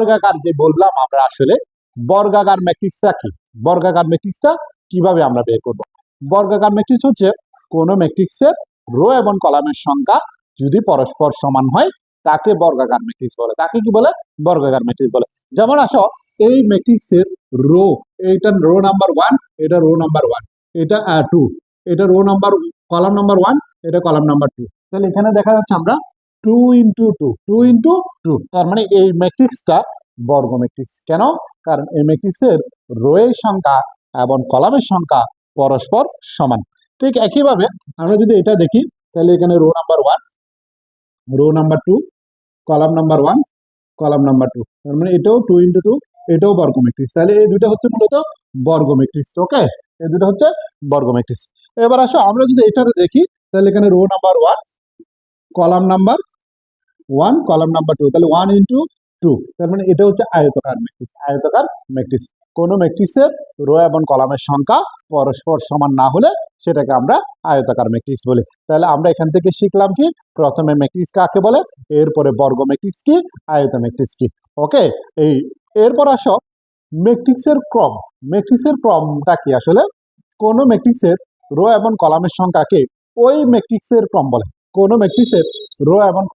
বর্গাকার যে বললাম আমরা আসলে, বর্গাকার ম্যাট্রিক্সটা কি? বর্গাকার ম্যাট্রিক্সটা কীভাবে আমরা বের করব? বর্গাকার ম্যাট্রিক্স হচ্ছে কোন ম্যাট্রিক্সের রো এবং কলামের সংখ্যা যদি পরস্পর সমান হয়, তাকে বর্গাকার ম্যাট্রিক্স বলে। তাকে কি বলে? বর্গাকার ম্যাট্রিক্স বলে। যেমন আসো, এই ম্যাট্রিক্সের রো এইটা রো নাম্বার ওয়ান এটা রো নাম্বার ওয়ান এটা টু এটা row number column number one এটা কলাম নাম্বার টু তাহলে এখানে দেখা যাচ্ছে আমরা two into two two into two তার মানে এই ম্যাট্রিক্সটা বর্গ ম্যাট্রিক্স কেন? কারণ এই ম্যাট্রিক্সের রোয়ের সংখ্যা এবং কলামের সংখ্যা পরস্পর সমান। ঠিক একইভাবে আমরা যদি এটা দেখি, তাহলে এখানে row number one row number two column number one column number two তার মানে এটাও টু ইন্টু টু এটাও বর্গ ম্যাট্রিক্স তাহলে এই দুটো হচ্ছে মূলত বর্গ ম্যাট্রিক্স ওকে এই দুটো হচ্ছে বর্গ ম্যাট্রিক্স এবার আসো, আমরা যদি এটাতে দেখি, তাহলে এখানে row number one column number one column number two তাহলে ওয়ান ইন্টু টু তার মানে এটা হচ্ছে আয়তকার ম্যাট্রিক্স আয়তকার ম্যাট্রিক্স কোনো ম্যাট্রিক্সের রো এবং কলামের সংখ্যা পরস্পর সমান না হলে সেটাকে আমরা আয়তাকার ম্যাট্রিক্স বলি। তাহলে আমরা এখান থেকে শিখলাম কি? প্রথমে ম্যাট্রিক্স কাকে বলে? এরপরে বর্গ ম্যাট্রিক্স কি? আয়ত ম্যাট্রিক্স কি? ওকে এই, এরপর আসো ম্যাট্রিক্সের ক্রম ম্যাট্রিক্সের ক্রমটা কি আসলে? কোন ম্যাট্রিক্সের রো এবং কলামের সংখ্যাকে ওই ম্যাট্রিক্সের ক্রম বলে। কোন ম্যাট্রিক্সের রো এবং